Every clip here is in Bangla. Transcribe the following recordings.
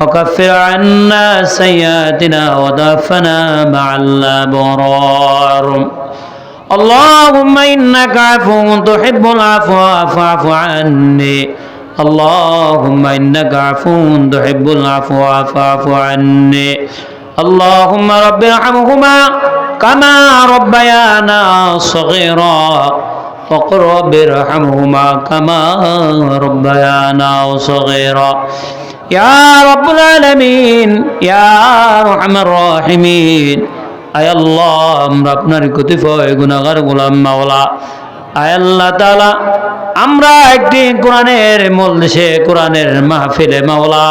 وكفر عنا سيئاتنا وتوفنا مع الأبرار. اللهم إنك عفو تحب العفو فاعف عني. اللهم إنك عفو تحب العفو فاعف عني. اللهم رب ارحمهما كما ربيانا صغيرا. وقل رب ارحمهما كما ربيانا صغيرا. আমরা আপনার কতিপয় গুণাগার গোলাম মাওলা। আয়াল্লাহ তালা আমরা একটি কোরআনের মল্লিশে কোরআনের মাহফিলে মাওলা।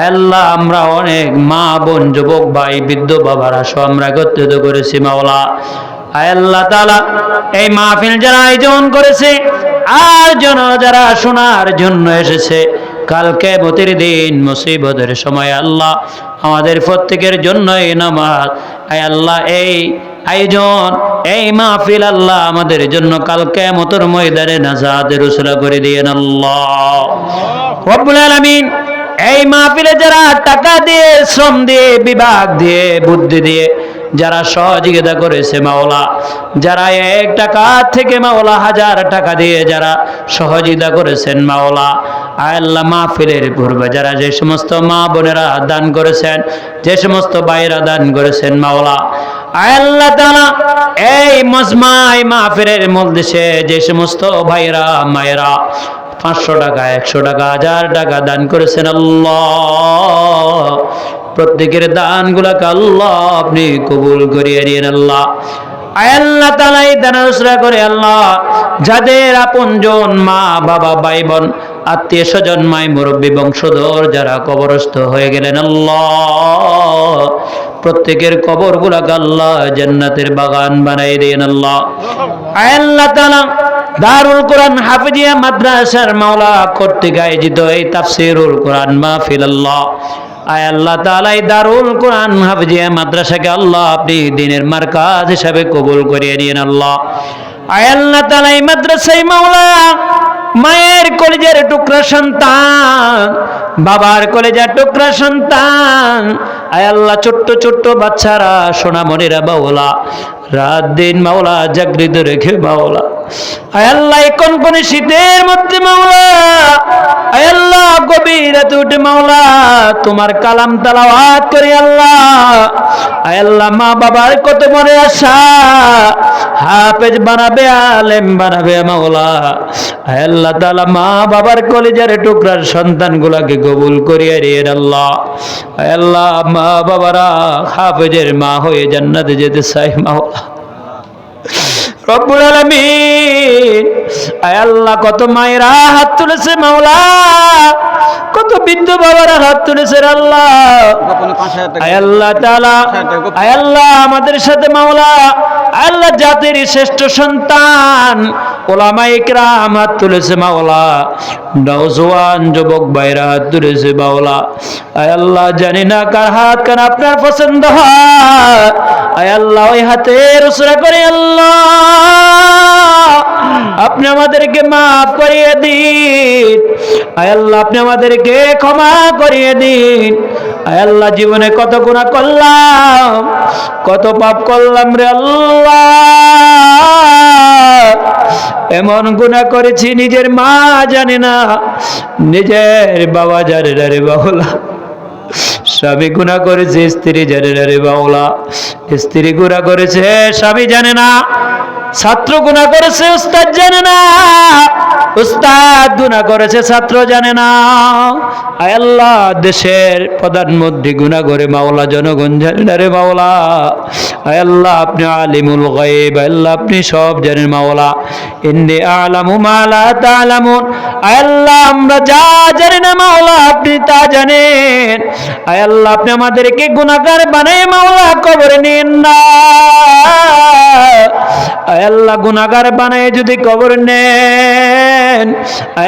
আয়াল্লাহ আমরা অনেক মা, বোন, যুবক, ভাই, বৃদ্ধ বাবারা সব আমরা একত্রিত করেছি মাওলা। আল্লাহ এই মাহফিল যারা আয়োজন করেছে, আর জন যারা শোনার জন্য এসেছে কালকে মতির দিন মুসিবতের সময় আল্লাহ আমাদের প্রত্যেকের জন্য এই নামাজ। আয় আল্লাহ, এই আয়োজন, এই মাহফিল আল্লাহ আমাদের জন্য কালকে মতর ময়দানে নাজাদের উসরা করে দিয়ে আল্লাহ। আলামিন, এই মাহফিলে যারা টাকা দিয়ে, শ্রম দিয়ে, বিভাগ দিয়ে, বুদ্ধি দিয়ে যারা সহযোগিতা করেছে মাওলা, যারা এক টাকা থেকে মাওলা হাজার টাকা দিয়ে যারা সহযোগিতা করেছেন মাওলা, আল্লাহ মাহফিলের পূর্বে যারা যে সমস্ত মা বোনেরা দান করেছেন, যে সমস্ত ভাইরা দান করেছেন মাওলা, আল্লাহ তাআলা এই মজমাই মাহফিলের মধ্যে যে সমস্ত ভাইরা মায়েরা পাঁচশো টাকা, একশো টাকা, হাজার টাকা দান করেছেন আল্লাহ। প্রত্যেকের দানগুলাকে আল্লাহ আপনি কবুল করিয়ে দিয়েন আল্লাহ। আল্লাহ তাআলা এই করে আল্লাহ, যাদের আপনজন মা, বাবা ভাই বোন আত্মীয় স্বজন মাই মুরব্বী বংশধর, যারা কবরস্থ হয়ে গেলেন আল্লাহ, প্রত্যেকের কবর গুলাকে আল্লাহ জান্নাতের বাগান বানাই দেন আল্লাহ। আল্লাহ তাআলা, দারুল কোরআন হাফিজিয়া মাদ্রাসার মাওলা কর্তৃক আয়োজিত এই তাফসিরুল কোরআন মাহফিল আল্লাহ আয় আল্লাহ তালাই দারুল কোরআন হাফজে মাদ্রাসাকে আল্লাহ আপনি দিনের মার্কাজ হিসাবে কবুল করিয়ে নিন আল্লাহ। আয় আল্লাহ তালাই মাদ্রাসাই মাওলা, মায়ের কলেজের টুকরা সন্তান বাবার কলেজের টুকরা সন্তান। আয় আল্লাহ, ছোট্ট ছোট্ট বাচ্চারা, সোনা সোনামণিরা বাউলা রাত দিন মাওলা জাগৃত রেখে মাওলা। আল্লাহ কোন কোন শীতের মধ্যে মাওলা, আয় গভীর উঠে মাওলা, তোমার কালাম তালাওয়াত করে আল্লাহ। আয় আল্লাহ, মা বাবার কত মনে আশা, হাফেজ বানাবে, আলেম বানাবে মাওলা। আয় আল্লাহ মা বাবার কলেজের টুকরার সন্তানগুলাকে কবুল করিয়ে রে আল্লাহ। আল্লাহ, মা বাবারা, হাফেজের মা হয়ে জান্নাতে যেতে চাই আল্লাহ, কত মায়েরা হাত তুলেছে, মাওলা। কত বৃদ্ধ বাবারা হাত তুলেছে আল্লাহ। আমাদের সাথে, মাওলা। আল্লাহ জাতির শ্রেষ্ঠ সন্তান। ওলামা ইকরাম, হাত তুলেছে মাওলা। নওজোয়ান যুবক ভাইরা, হাত তুলেছে মাওলা। আয় আল্লাহ, জানি না কার হাত, কার আপনার পছন্দ হয়। আয় আল্লাহ, ওই হাতের উসরা করে আল্লাহ। আপনি আমাদেরকে মাফ করিয়ে দিন। আয় আল্লাহ, আপনি আমাদেরকে ক্ষমা করিয়ে দিন। আয় আল্লাহ, জীবনে কত গুণা করলাম, কত পাপ করলাম রে আল্লাহ। এমন গুণা করেছি, নিজের মা জানে না, নিজের বাবা জানে না রে বাবুলা স্বামী গুণা করেছে, স্ত্রী জানে না রে বাউলা। স্ত্রী গুণা করেছে, স্বামী জানে না, ছাত্র গুণা করেছে, উস্তাদ জানে না, উস্তাদ গুণা করেছে, ছাত্র জানে না। আল্লাহ, দেশের প্রধানমন্ত্রী গুণা করে, মাওলা জনগণ জানে না রে মাওলা আল্লাহ, আপনি আলিমুল গায়েব আল্লাহ, আপনি সব জানেন মাওলা। ইন্দি আলামু মালা তালামুন। আল্লাহ, আমরা যা জানি না মাওলা, আপনি তা জানেন। আল্লাহ, আপনি আমাদেরকে গুণাগার বানাই মাওলা, কবরে নিন না। আল্লাহ গুনাগার বানায় যদি কবর নেন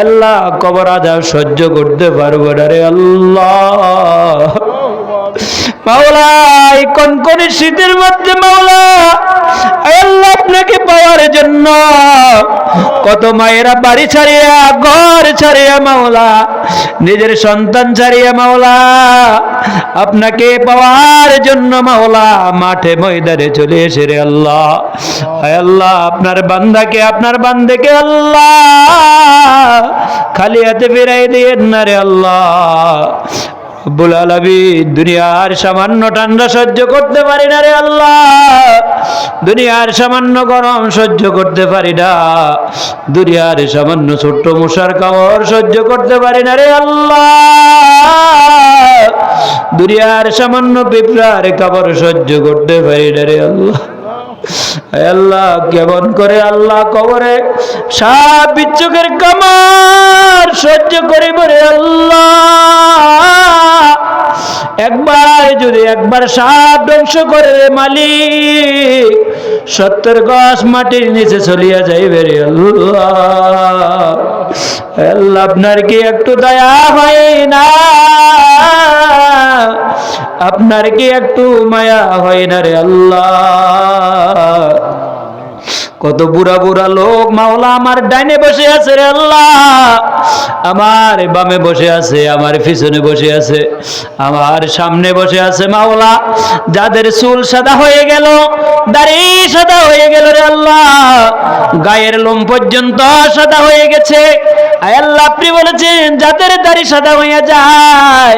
আল্লাহ, কবর আজাব সহ্য করতে পারব না রে আল্লাহ। মাওলা এই কনকনে শীতের মধ্যে মাওলা, আল্লাহ আপনাকে পাওয়ার জন্য কত মায়েরা বাড়ি ছাড়িয়া, ঘর ছাড়িয়া মাওলা, নিজের সন্তান ছাড়িয়া মাওলা, আপনাকে পাওয়ার জন্য মাওলা, মাঠে ময়দানে চলে এসে রে আল্লাহ। আল্লাহ, আপনার বান্দাকে, আপনার বান্দেকে আল্লাহ, খালি হাতে ফিরাই দিয়ে না রে আল্লাহ। রব্বুল আলামিন, দুনিয়ার সামান্য ঠান্ডা সহ্য করতে পারি না রে আল্লাহ। দুনিয়ার সামান্য গরম সহ্য করতে পারি না। দুনিয়ার সামান্য ছোট্ট মশার কামড় সহ্য করতে পারি না রে আল্লাহ। দুনিয়ার সামান্য পিঁপড়ার কামড় সহ্য করতে পারি না রে আল্লাহ। আল্লাহ, কেমন করে আল্লাহ কবরে সাপ বিচ্ছুকের কামার সহ্য করি বলে আল্লাহ। একবার যদি একবার সাপ ধ্বংস করে রে মালিক, সত্তর গছ মাটির নিচে চলিয়া যাইবে রে আল্লাহ। আল্লাহ, আপনার কি একটু দয়া হয় না? আপনার কি একটু মায়া হয় না রে আল্লাহ? কত বুড়া বুড়া লোক মাওলা আমার ডাইনে বসে আছে রে আল্লাহ। আমার বামে বসে আছে, আমার পিছনে বসে আছে, আমার সামনে বসে আছে মাওলা। যাদের চুল সাদা হয়ে গেল, দাড়ি সাদা হয়ে গেল রে আল্লাহ। গায়ের লোম পর্যন্ত সাদা হয়ে গেছে। আয় আল্লাহ, আপনি বলেছেন, যাদের দাড়ি সাদা হয়ে যায়,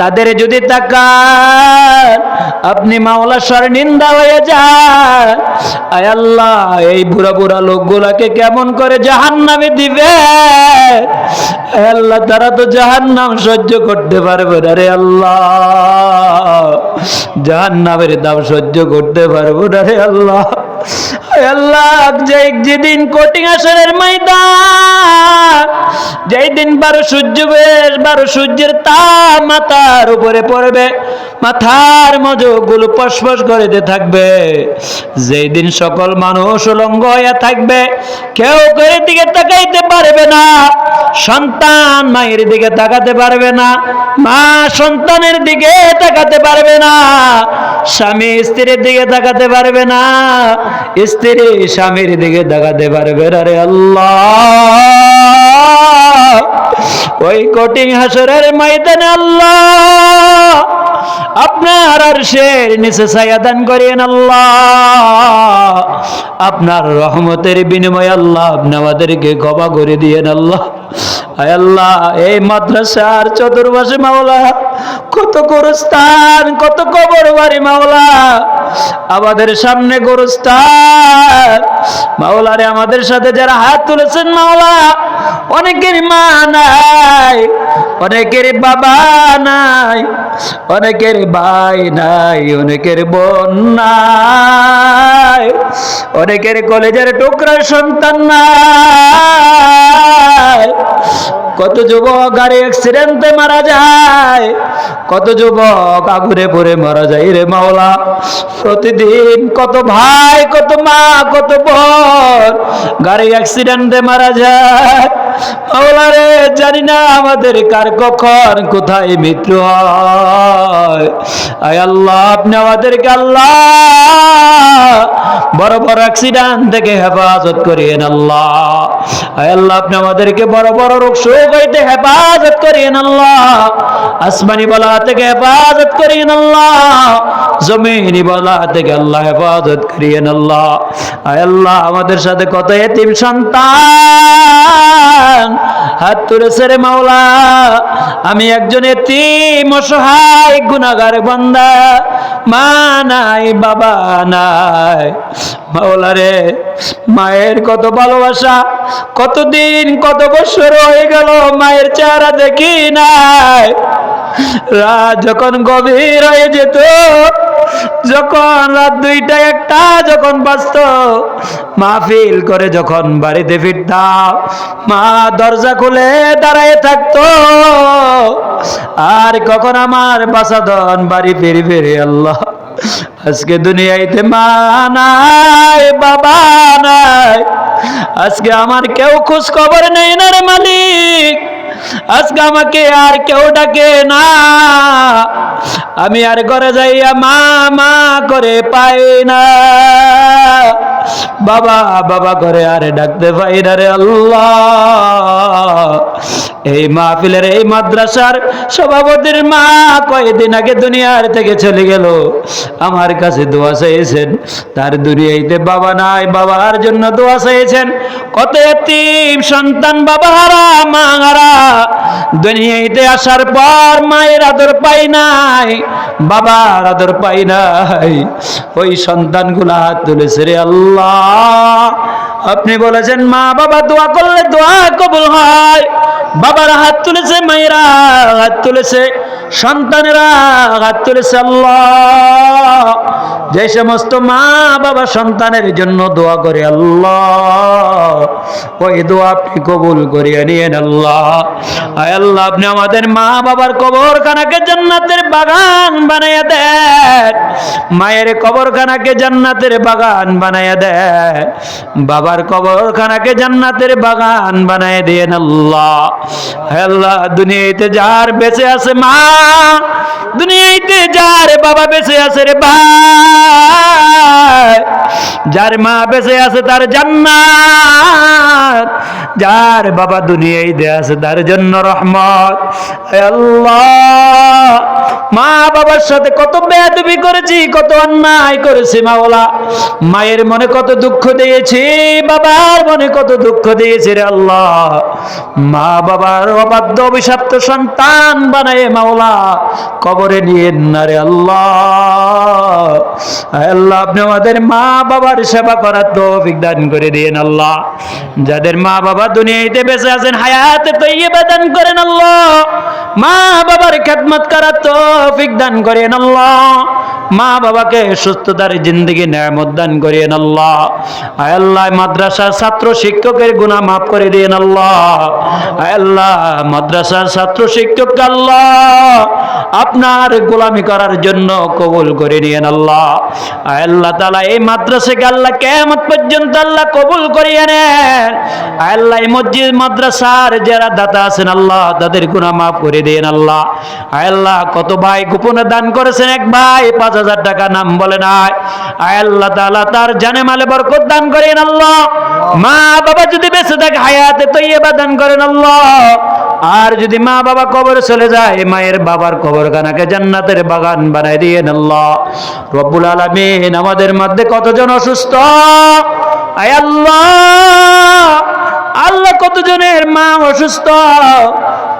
তাদের যদি তাকান, আপনি মাওলা সর নিন্দা হয়ে যায় আয় আল্লাহ, এই বুড়া বুড়া লোকগুলাকে কেমন করে জাহান নামে দিবে আল্লাহ, তারা তো জাহান নাম সহ্য করতে পারবে না রে আল্লাহ। জাহান নামের দাম সহ্য করতে পারব না রে আল্লাহ। যেদিন কোটিং আসরের ময়দান যেই দিন বারো সূর্য বেশ, বারো সূর্যের তাপ মাথার উপরে পড়বে, মাথার মজগুলো পশপশ করিতে থাকবে। যেই দিন সকল মানুষ উলঙ্গ হইয়া থাকবে, কেউ করে দিকে তাকাইতে পারবে না, সন্তান মায়ের দিকে তাকাতে পারবে না, মা সন্তানের দিকে তাকাতে পারবে না স্বামী স্ত্রীর দিকে তাকাতে পারবে না। স্ত্রী স্বামীর দিকে তাকাতে পারবে না রে আল্লাহ। ওই কঠিন হাসরের ময়দানে আল্লাহ। আপনার আর শের নিচে ছায়া দান করেন আল্লাহ। আপনার রহমতের বিনিময়ে আল্লাহ আপনি আমাদেরকে ক্ষমা করে দিয়েন আল্লাহ। এই মাদ্রাসার চতুর্পাশে মাওলা, কত গোরস্থান, কত কবর বাড়ি মাওলা। আমাদের সামনে গোরস্থান। মাওলারে আমাদের সাথে যারা হাত তুলেছেন মাওলা, অনেকের মা নাই, অনেকের বাবা নাই, অনেকের ভাই নাই, অনেকের বোন নাই, অনেকের কলেজের টুকরার সন্তান নাই। Oh. কত যুবক গাড়ি অ্যাক্সিডেন্টে মারা যায়, কত যুবক আগুনে পড়ে মারা যায় রে মাওলা। প্রতিদিন কত ভাই, কত মা, কত বোন গাড়ি অ্যাক্সিডেন্টে মারা যায়। মাওলা রে, জানি না আমাদের কার কখন, কোথায় মৃত্যু হয়। আয় আল্লাহ, আপনি আমাদেরকে আল্লাহ বড় বড় অ্যাক্সিডেন্ট থেকে হেফাজত করিয়েন আল্লাহ। আয় আল্লাহ, আপনি আমাদেরকে বড় বড় রোগ শোক হইতে হেফাজত করিয়েন আল্লাহ। আসমানি বলা থেকে হেফাজত করিয়েন আল্লাহ। জমিনি বলা থেকে আল্লাহ হেফাজত করিয়েন আল্লাহ। আল্লাহ, আমাদের সাথে কত এতিম সন্তান। হাত তুলেছে রে মাওলা, আমি একজন এতিম, অসহায় গুনাগার বান্দা। মা নাই, বাবা নাই। মাওলা রে, মায়ের কত ভালোবাসা, কতদিন, কত বছর হয়ে গেল মায়ের চেহারা দেখি নাই। রাত যখন গভীর হয়ে যেত, যখন রাত দুইটা একটা যখন বাঁচত মাহফিল করে যখন বাড়িতে ফিরতাম, মা দরজা খুলে দাঁড়ায় থাকতো। আর কখন আমার বাসাদন বাড়ি ফিরে ফিরে আল্লাহ? আজকে দুনিয়াইতে মা নাই, বাবা নাই। আজকে আমার কেউ খোঁজ খবর নেই না রে মালিক। আজকে আমাকে আর কেউ ডাকে না। আমি আর ঘরে যাইয়া মা মা করে পাই না। বাবা বাবা করে আরে ডাকতে পাই না রে আল্লাহ। এই মাহফিলের এই মাদ্রাসার সভাপতির মা কয়েকদিন আগে দুনিয়ার থেকে চলে গেল। আমার কাছে দোয়া চেয়েছেন। তার দুনিয়াইতে বাবা নাই, বাবার জন্য দোয়া চেয়েছেন। কত এতিম সন্তান বাবা হারা, মা হারা দুনিয়াইতে আসার পর মায়ের আদর পাই নাই, বাবার আদর পাই নাই। ওই সন্তানগুলো হাত তুলেছে রে আল্লাহ। আপনি বলেছেন, মা বাবা দোয়া করলে দোয়া কবুল হয়। বাবার হাত তুলেছে, মায়েরা হাত তুলেছে, সন্তানেরা হাত তুলেছে আল্লাহ। যে সমস্ত মা বাবা সন্তানের জন্য দোয়া করে আল্লাহ। ওই দোয়া আপনি কবুল করিয়ে নিয়েন আল্লাহ। আয় আল্লাহ, আপনি আমাদের মা বাবার কবরখানাকে জান্নাতের বাগান বানাইয়া দেন। মায়ের কবরখানাকে জান্নাতের বাগান বানাইয়া দেন। বাবার কবরখানাকে জান্নাতের বাগান বানাই দিয়েন আল্লাহ। আল্লাহ, দুনিয়াতে যার বেঁচে আছে মা, দুনিয়াতে যার বাবা বেঁচে আছে রে ভাই, যার মা বেঁচে আছে তার জান্নাত, যার বাবা দুনিয়ায় দে আছে তার জন্য রহমত। আল্লাহ, মা বাবার সাথে কত বেয়াদবি করেছি, কত অন্যায় করেছি মাওলা। মায়ের মনে কত দুঃখ দিয়েছি, বাবার মনে কত দুঃখ দিয়েছি রে আল্লাহ। মা বাবার অবাধ্য অভিশপ্ত সন্তান বানায় মাওলা। কবরে নিয়ে না রে আল্লাহ। আপনি আমাদের মা বাবার সেবা করার তৌফিক দান করে দিয়েন, আল্লাহ। যাদের মা বাবা দুনিয়াতে বেঁচে আছেন, হায়াতে তৈয়বা দান করেন, আল্লাহ। মা বাবার খেদমত করার তৌফিক দান করেন, আল্লাহ। মা বাবাকে সুস্থতার জিন্দগি নিয়ামত দান করিয়েন আল্লাহ। আয় আল্লাহ, মাদ্রাসার ছাত্র শিক্ষকের গুনাহ মাফ করে দিয়েন, আল্লাহ। আয় আল্লাহ, মাদ্রাসার ছাত্র শিক্ষক আল্লাহ, আপনার গোলামি করার জন্য কবুল করে নিয়েন আল্লাহ। আল্লাহ তালা এই মাদ্রাসাকে আল্লাহ কেমত পর্যন্ত আল্লাহ কবুল করিয়ে নেন। আল্লাহ, এই মসজিদ, মাদ্রাসার যারা দাতা আছেন আল্লাহ, তাদের গুনাহ মাফ করে দিয়েন আল্লাহ। আল্লাহ, কত ভাই গোপনে দান করেছেন এক ভাই, পাঁচ হাজার টাকা নাম বলে নাই আল্লাহ তাআলা, তার জানে মালে বরকত দান করেন আল্লাহ। মা বাবা যদি বেঁচে থাকে, হায়াতে তৈয়বা দান করেন আল্লাহ। আর যদি মা বাবা কবরে চলে যায় মায়ের বাবার কবরখানাকে জান্নাতের বাগান বানাই দিয়ে আল্লাহ। রব্বুল আলমিন আমাদের মধ্যে কতজন অসুস্থ? আয় আল্লাহ! আল্লাহ কতজনের মা অসুস্থ?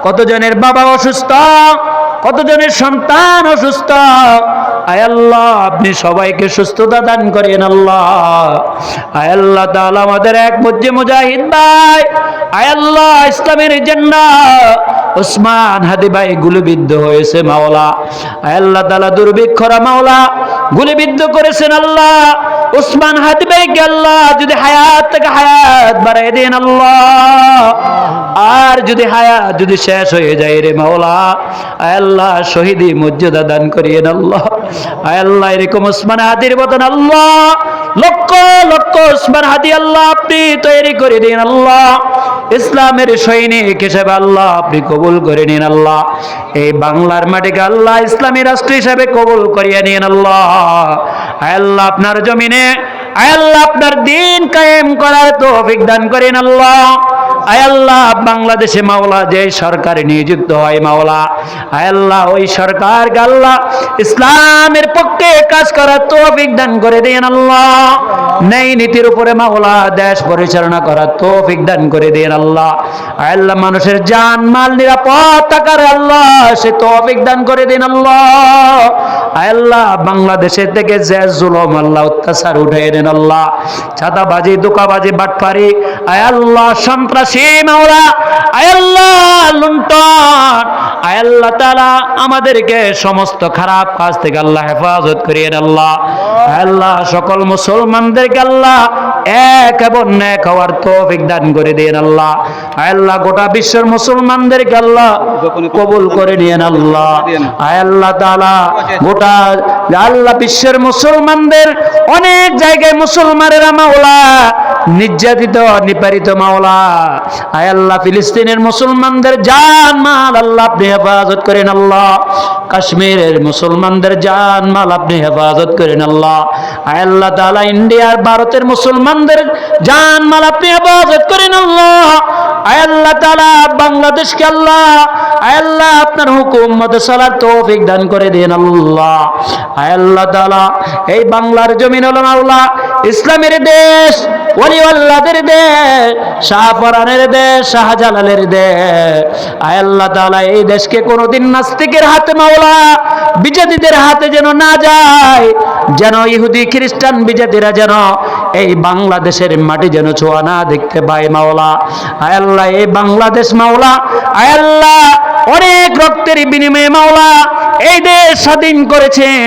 কতজনের বাবা অসুস্থ? কতজনের সন্তান অসুস্থ? আয় আল্লাহ, আপনি সবাইকে সুস্থতা দান করেন আল্লাহ। আয় আল্লাহ আমাদের এক মজ্জে মুজাহিদ ভাই। আয় আল্লাহ, ইসলামের জেন্ডা ওসমান হাদি ভাই গুলিবিদ্ধ হয়েছে, মাওলা। আয় আল্লাহ তাআলা দুর্ভিক্ষরা মাওলা গুলিবিদ্ধ করেছেন আল্লাহ। উসমান হাদি ভাইকে আল্লাহ যদি হায়াত থেকে হায়াত বাড়াই দেন আল্লাহ। আর যদি হায়া যদি শেষ হয়ে যায় রে মাওলা আল্লাহ শহীদি মর্যাদা দান করিয়েন আল্লাহ। আল্লাহ এরকম ওসমান হাদির মতন আল্লাহ, লক্ষ লক্ষ ওসমান হাদি আল্লাহ আপনি তৈরি করে দিন আল্লাহ। ইসলামের সৈনিক হিসেবে আল্লাহ, আপনি কবুল করে নিন আল্লাহ। এই বাংলার মাটিকে আল্লাহ ইসলামী রাষ্ট্র হিসেবে কবুল করিয়ে নিন আল্লাহ। আল্লাহ আপনার জমিনে আল্লাহ আপনার দিন কায়েম করার তৌফিক দান করেন আল্লাহ। আয় আল্লাহ বাংলাদেশে মাওলা, যে সরকারে নিযুক্ত হয় মাওলা। আয় আল্লাহ ওই সরকার আল্লাহ ইসলামের পক্ষে কাজ করার তৌফিক দান করে দেন আল্লাহ। নেই নীতির উপরে মাওলা, দেশ পরিচালনা করার তৌফিক দান করে দেন আল্লাহ। আল্লাহ মানুষের জান, মাল, নিরাপদ থাকার আল্লাহ, সে তৌফিক দান করে দেন আল্লাহ। আল্লাহ বাংলাদেশের থেকে যে জুলম আল্লাহ অত্যাচার উঠে দেন আল্লাহ। ছাতাবাজি দোকাবাজি বাটপারি, আয় আল্লাহ সন্ত্রাসী মাওলা আয়াল্লাহ লুণ্ঠন আয়াল্লাহ তালা আমাদেরকে সমস্ত খারাপ কাজ থেকে আল্লাহ হেফাজত করিয়ে আল্লাহ। আল্লাহ সকল মুসলমানদেরকে আল্লাহ এক এবং এক হওয়ার তৌফিক দান করে দিন আল্লাহ। আল্লাহ, গোটা বিশ্বের মুসলমানদেরকে আল্লাহ কবুল করে নিয়েন আল্লাহ। আল্লাহ তাআলা, গোটা আল্লাহ বিশ্বের মুসলমানদের অনেক জায়গায় মাওলা, নির্যাতিত, নিপারিত মাওলা। আয় আল্লাহ, ফিলিস্তিনের মুসলমানদের জান মাল আল্লাহ আপনি হেফাজত করেন আল্লাহ। কাশ্মীরের মুসলমানদের জান মাল আপনি হেফাজত করেন আল্লাহ। আয় আল্লাহ তাআলা, ইন্ডিয়ার, ভারতের মুসলমানদের জান মাল আপনি হেফাজত করেন আল্লাহ। আয় আল্লাহ তাআলা বাংলাদেশকে আল্লাহ আয়াল্লাহ আপনার হুকুম মতে চলার তৌফিক দান করে দেন আল্লাহ। আয়াল্লাহ এই বাংলার জমিন হলো মাওলা, ইসলামের দেশ। ওলিওয়াল্লাদের দেশ শাহপরানের দেশ শাহজালালের দেশ আয় তাআলা, এই দেশকে কোনোদিন নাস্তিকের হাতে মাওলা, বিজাতিদের হাতে যেন না যায়, যেন ইহুদি, খ্রিস্টান বিজাতিরা যেন এই বাংলাদেশের মাটি যেন ছোঁয়া না দেখতে পায় মাওলা। আয় আল্লাহ, এই বাংলাদেশ মাওলা, আয় আল্লাহ, অনেক রক্তের বিনিময়ে মাওলা, এই দেশ স্বাধীন করেছেন।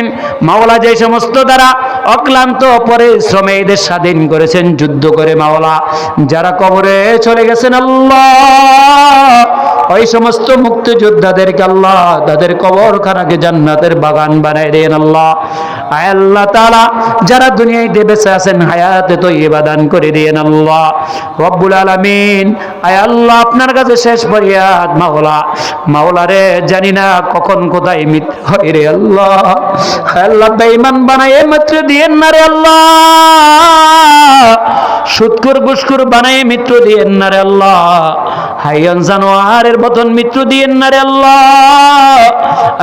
মাওলা যে সমস্ত দ্বারা অক্লান্ত পরিশ্রমে শ্রমে এদের স্বাধীন করেছেন যুদ্ধ করে মাওলা যারা কবরে চলে গেছেন আল্লাহ। ওই সমস্ত মুক্তিযোদ্ধাদেরকে আল্লাহ তাদের কবরখানাকে জান্নাতের বাগান বানাই দেন আল্লাহ। আয় আল্লাহ তাআলা, যারা দুনিয়ায় বেঁচে আছেন, হায়াতে তো ইবাদান করে দিয়েন আল্লাহ। রব্বুল আলামিন, আয় আল্লাহ, আপনার কাছে শেষ ফরিয়াদ, মাওলা। মাওলা রে, জানি না কখন কোথায় মৃত্যু হয় রে আল্লাহ। আল্লাহ, বেঈমান বানায় মাত্র দিয়েন না রে আল্লাহ। সুৎকুর গুসকুর বানায় মৃত্যু দিয়েন না রে আল্লাহ। হাইয়ান জানোয়ারের বতন মৃত্যু দিয়েন না রে আল্লাহ।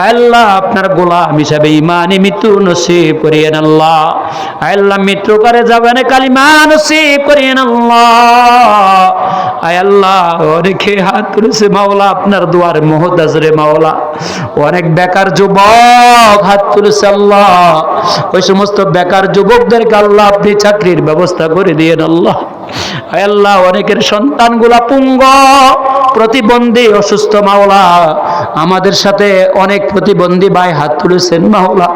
আল্লাহ, আপনার গোলাম হিসাবে ইমানি মৃত্যু নসিব করিয়েন আল্লাহ। আল্লাহ মৃত্যু করে যাবেন কালিমা নসিব করিয়েন আল্লাহ। আল্লাহ, অনেকে হাত তুলেছে মাওলা, আপনার দুয়ার মহদাজ রে মাওলা। অনেক বেকার যুবক হাত তুলেছে আল্লাহ। ওই সমস্ত বেকার যুবকদেরকে আল্লাহ আপনি চাকরির ব্যবস্থা করে দিয়েন আল্লাহ। আল্লাহ, অনেকের সন্তানগুলা পুঙ্গ, প্রতিবন্ধী, অসুস্থ মাওলা। আমাদের সাথে অনেক প্রতিবন্ধী ভাই হাত তুলেছেন মাওলা।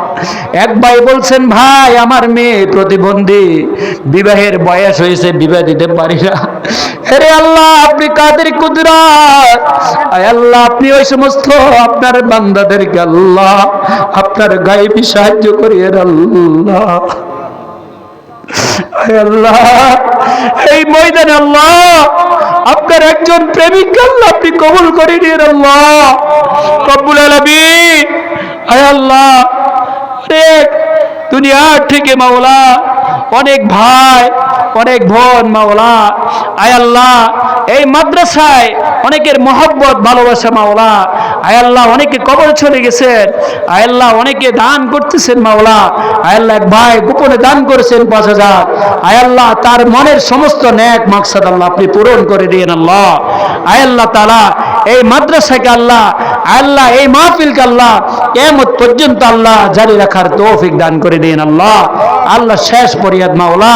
এক ভাই বলছেন, ভাই, আমার মেয়ে প্রতিবন্ধী। বিবাহের বয়স হয়েছে, বিবাহ দিতে পারি না। আরে আল্লাহ, আপনি কাদের কুদরত? আল্লাহ, আপনি ওই সমস্ত আপনার বান্দাদেরকে আল্লাহ, আপনার গায়েবী সাহায্য করিয়েন আল্লাহ। এই ময়দান আল্লাহ, আপনার একজন প্রেমিক আল্লাহ আপনি কবুল করে নিয়ে আল্লাহ। কবুল আলবি আয় আল্লাহ দুনিয়ার থেকে মাওলা, অনেক ভাই, অনেক বোন মাওলা, আয় আল্লাহ এই মাদ্রাসায় অনেকের মহব্বত, ভালোবাসা মাওলা। আয় আল্লাহ, অনেকে কবর চলে গেছেন। আয় আল্লাহ, অনেকে দান করতেছেন মাওলা। আয় আল্লাহ, এক ভাই গোপনে দান করেছেন পাঁচ হাজার। আয় আল্লাহ, তার মনের সমস্ত ন্যাক মাকসাদ আল্লাহ আপনি পূরণ করে দিন আল্লাহ। আয় আল্লাহ তালা এই মাদ্রাসাকে আল্লাহ আল্লাহ, এই মাহফিলকে আল্লাহ কেমত পর্যন্ত আল্লাহ জারি রাখার তৌফিক দান করে দিন আল্লাহ। আল্লাহ শেষ পরিয়াদ মাওলা।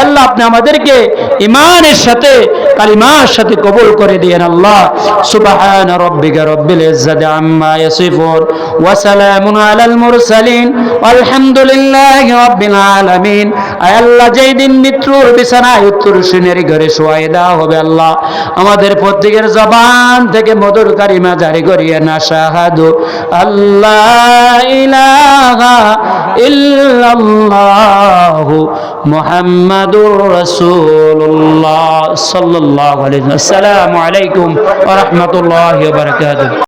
আল্লাহ, আপনি আমাদেরকে ইমানের সাথে কালিমার সাথে কবুল করে দিয়েন আল্লাহ। সুবহান রব্বিকা রব্বিল ইজ্জাতি আম্মা ইয়াসিফুন ওয়া সালামুন আলাল মুরসালিন। আলহামদুলিল্লাহি রাব্বিল আলামিন। আয় আল্লাহ, যেই দিন মৃত্যুর বিছানায় উত্তর সিনের ঘরে শোয়াই দেওয়া হবে আল্লাহ। আমাদের প্রত্যেকের জবান থেকে মধুর কারিমা জারি করিয়ে না, শাহাদু আল্লাহ ইলাহা ইল্লাল্লাহু মুহাম্মাদুর রসুল্লাহ ওয়াসাল্লাম। আসসালামু আলাইকুম রহমতুল্লাহ বারাকাতুহু।